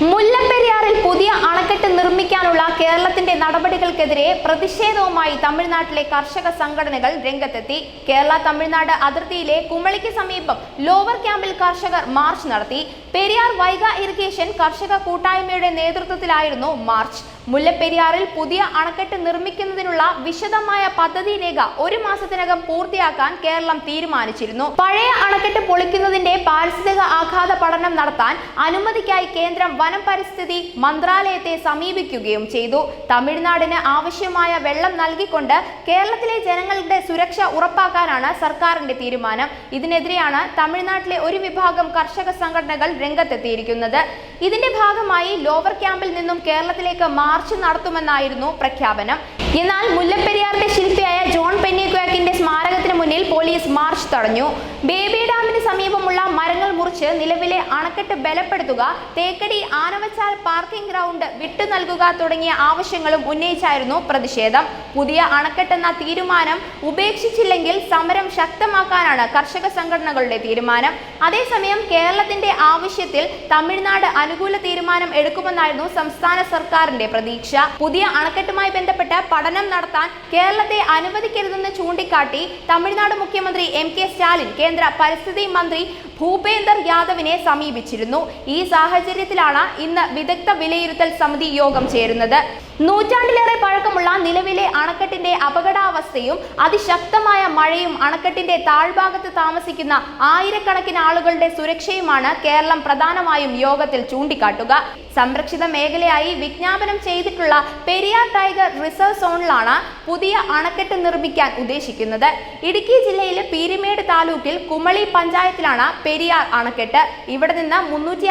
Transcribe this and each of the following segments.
മുല്ലപ്പെരിയാറിൽ പുതിയ അണക്കെട്ട് നിർമ്മിക്കാനുള്ള കേരളത്തിന്റെ നടപടികൾക്കെതിരെ പ്രതിഷേധവുമായി തമിഴ്നാട്ടിലെ കർഷക സംഘടനകൾ രംഗത്തെത്തി. കേരള തമിഴ്നാട് അതിർത്തിയിലെ കുമളിക്ക് സമീപം ലോവർ ക്യാമ്പിൽ കർഷകർ മാർച്ച് നടത്തി. പെരിയാർ വൈഗ ഇറിഗേഷൻ കർഷക കൂട്ടായ്മയുടെ നേതൃത്വത്തിലായിരുന്നു മാർച്ച്. മുല്ലപ്പെരിയാറിൽ പുതിയ അണക്കെട്ട് നിർമ്മിക്കുന്നതിനുള്ള വിശദമായ പദ്ധതി രേഖ ഒരു മാസത്തിനകം പൂർത്തിയാക്കാൻ കേരളം തീരുമാനിച്ചിരുന്നു. പഴയ അണക്കെട്ട് പൊളിക്കുന്നതിന്റെ പാരിസ്ഥിതിക ആഘാത പഠനം നടത്താൻ അനുമതിക്കായി കേന്ദ്രം വനം പരിസ്ഥിതി മന്ത്രാലയത്തെ സമീപിക്കുകയും ചെയ്തു. തമിഴ്നാടിന് ആവശ്യമായ വെള്ളം നൽകിക്കൊണ്ട് കേരളത്തിലെ ജനങ്ങളുടെ സുരക്ഷ ഉറപ്പാക്കാനാണ് സർക്കാരിന്റെ തീരുമാനം. ഇതിനെതിരെയാണ് തമിഴ്നാട്ടിലെ ഒരു വിഭാഗം കർഷക സംഘടനകൾ രംഗത്തെത്തിയിരിക്കുന്നത്. ഇതിന്റെ ഭാഗമായി ലോവർ ക്യാമ്പിൽ നിന്നും കേരളത്തിലേക്ക് മാർച്ച് നടത്തുമെന്നായിരുന്നു പ്രഖ്യാപനം. എന്നാൽ മുല്ലപ്പെരിയാറിന്റെ ശില്പിയായ ജോൺ പെന്നിക്കുയാക്കിന്റെ സ്മാരകത്തിന് മുന്നിൽ പോലീസ് മാർച്ച് തടഞ്ഞു. ബേബി ഡാമിന് സമീപമുള്ള മുറിച്ച് നിലവിലെ അണക്കെട്ട് ബലപ്പെടുത്തുക തേക്കടി ആനവച്ചാൽ പാർക്കിംഗ് ഗ്രൗണ്ട് വിട്ടു നൽകുക തുടങ്ങിയ ആവശ്യങ്ങളും ഉന്നയിച്ചായിരുന്നു പ്രതിഷേധം. പുതിയ അണക്കെട്ടെന്ന തീരുമാനം ഉപേക്ഷിച്ചില്ലെങ്കിൽ സമരം ശക്തമാക്കാനാണ് കർഷക സംഘടനകളുടെ തീരുമാനം. അതേസമയം കേരളത്തിന്റെ ആവശ്യത്തിൽ തമിഴ്നാട് അനുകൂല തീരുമാനം എടുക്കുമെന്നായിരുന്നു സംസ്ഥാന സർക്കാരിന്റെ പ്രതീക്ഷ. പുതിയ അണക്കെട്ടുമായി ബന്ധപ്പെട്ട് പഠനം നടത്താൻ കേരളത്തെ അനുവദിക്കരുതെന്ന് ചൂണ്ടിക്കാട്ടി തമിഴ്നാട് മുഖ്യമന്ത്രി എം കെ സ്റ്റാലിൻ കേന്ദ്ര പരിസ്ഥിതി മന്ത്രി ഭൂപേന്ദർ യാദവിനെ സമീപിച്ചിരുന്നു. ഈ സാഹചര്യത്തിലാണ് ഇന്ന് വിദഗ്ധ വിലയിരുത്തൽ സമിതി യോഗം ചേരുന്നത്. നൂറ്റാണ്ടിലേറെ പഴക്കമുള്ള നിലവിലെ അണക്കെട്ടിന്റെ അപകടാവസ്ഥയും അതിശക്തമായ മഴയും അണക്കെട്ടിന്റെ താഴ്ഭാഗത്ത് താമസിക്കുന്ന ആയിരക്കണക്കിന് ആളുകളുടെ സുരക്ഷയുമാണ് കേരളം പ്രധാനമായും യോഗത്തിൽ ചൂണ്ടിക്കാട്ടുക. സംരക്ഷിത മേഖലയായി വിജ്ഞാപനം ചെയ്തിട്ടുള്ള പെരിയാർ ടൈഗർ റിസർവ് സോണിലാണ് പുതിയ അണക്കെട്ട് നിർമ്മിക്കാൻ ഉദ്ദേശിക്കുന്നത്. ഇടുക്കി ജില്ലയിലെ പീരിമേട് താലൂക്കിൽ കുമളി പഞ്ചായത്തിലാണ് പെരിയാർ അണക്കെട്ട്. ഇവിടെ നിന്ന് മുന്നൂറ്റി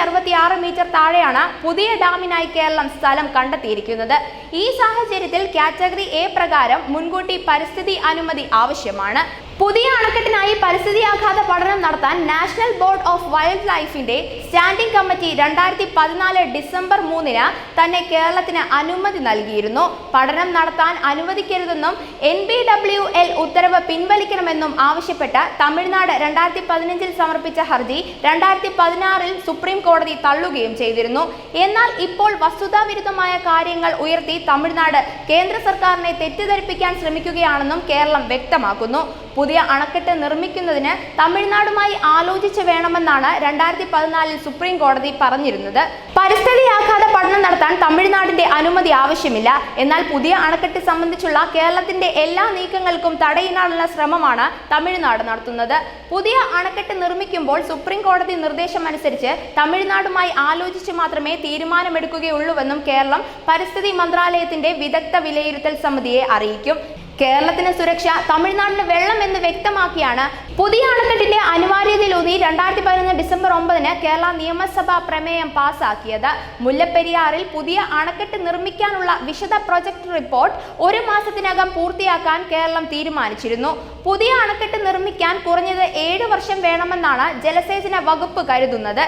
മീറ്റർ താഴെയാണ് പുതിയ ഡാമിനായി കേരളം സ്ഥലം കണ്ടെത്തിയിരിക്കുന്നത്. ഈ സാഹചര്യത്തിൽ കാറ്റഗറി എ പ്രകാരം മുൻകൂട്ടി പരിസ്ഥിതി അനുമതി ആവശ്യമാണ്. പുതിയ അണക്കെട്ടിനായി പരിസ്ഥിതി ആഘാത പഠനം നടത്താൻ നാഷണൽ ബോർഡ് ഓഫ് വൈൽഡ് ലൈഫിന്റെ സ്റ്റാൻഡിംഗ് കമ്മിറ്റി രണ്ടായിരത്തി പതിനാല് ഡിസംബർ മൂന്നിന് തന്നെ കേരളത്തിന് അനുമതി നൽകിയിരുന്നു. പഠനം നടത്താൻ അനുവദിക്കരുതെന്നും എൻ ബി ഡബ്ല്യു എൽ ഉത്തരവ് പിൻവലിക്കണമെന്നും ആവശ്യപ്പെട്ട് തമിഴ്നാട് രണ്ടായിരത്തി പതിനഞ്ചിൽ സമർപ്പിച്ച ഹർജി രണ്ടായിരത്തി പതിനാറിൽ സുപ്രീം കോടതി തള്ളുകയും ചെയ്തിരുന്നു. എന്നാൽ ഇപ്പോൾ വസ്തുതാവിരുദ്ധമായ കാര്യങ്ങൾ ഉയർത്തി തമിഴ്നാട് കേന്ദ്ര സർക്കാരിനെ തെറ്റിദ്ധരിപ്പിക്കാൻ ശ്രമിക്കുകയാണെന്നും കേരളം വ്യക്തമാക്കുന്നു. പുതിയ അണക്കെട്ട് നിർമ്മിക്കുന്നതിന് തമിഴ്നാടുമായി ആലോചിച്ച് വേണമെന്നാണ് രണ്ടായിരത്തി പതിനാലിൽ സുപ്രീം കോടതി പറഞ്ഞിരുന്നത്. പരിസ്ഥിതി ആഘാത പഠനം നടത്താൻ തമിഴ്നാടിന്റെ അനുമതി ആവശ്യമില്ല. എന്നാൽ പുതിയ അണക്കെട്ട് സംബന്ധിച്ചുള്ള കേരളത്തിന്റെ എല്ലാ നീക്കങ്ങൾക്കും തടയിടാനുള്ള ശ്രമമാണ് തമിഴ്നാട് നടത്തുന്നത്. പുതിയ അണക്കെട്ട് നിർമ്മിക്കുമ്പോൾ സുപ്രീം കോടതി നിർദ്ദേശം അനുസരിച്ച് തമിഴ്നാടുമായി ആലോചിച്ച് മാത്രമേ തീരുമാനമെടുക്കുകയുള്ളൂവെന്നും കേരളം പരിസ്ഥിതി മന്ത്രാലയത്തിന്റെ വിദഗ്ധ വിലയിരുത്തൽ സമിതിയെ അറിയിക്കും. കേരളത്തിന് സുരക്ഷ തമിഴ്നാടിന് വെള്ളം എന്ന് വ്യക്തമാക്കിയാണ് പുതിയ അണക്കെട്ടിന്റെ അനിവാര്യതയിലൂന്നി രണ്ടായിരത്തി പതിനൊന്ന് ഡിസംബർ ഒമ്പതിന് കേരള നിയമസഭാ പ്രമേയം പാസാക്കിയത്. മുല്ലപ്പെരിയാറിൽ പുതിയ അണക്കെട്ട് നിർമ്മിക്കാനുള്ള വിശദ പ്രൊജക്ട് റിപ്പോർട്ട് ഒരു മാസത്തിനകം പൂർത്തിയാക്കാൻ കേരളം തീരുമാനിച്ചിരുന്നു. പുതിയ അണക്കെട്ട് നിർമ്മിക്കാൻ കുറഞ്ഞത് ഏഴ് വർഷം വേണമെന്നാണ് ജലസേചന വകുപ്പ് കരുതുന്നത്.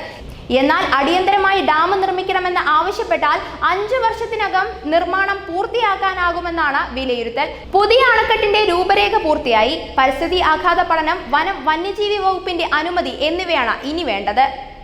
എന്നാൽ അടിയന്തരമായി ഡാം നിർമ്മിക്കണമെന്ന് ആവശ്യപ്പെട്ടാൽ അഞ്ചു വർഷത്തിനകം നിർമ്മാണം പൂർത്തിയാക്കാനാകുമെന്നാണ് വിലയിരുത്തൽ. പുതിയ അണക്കെട്ടിന്റെ രൂപരേഖ പൂർത്തിയായി. പരിസ്ഥിതി ആഘാത പഠനം വനം വന്യജീവി വകുപ്പിന്റെ അനുമതി എന്നിവയാണ് ഇനി വേണ്ടത്.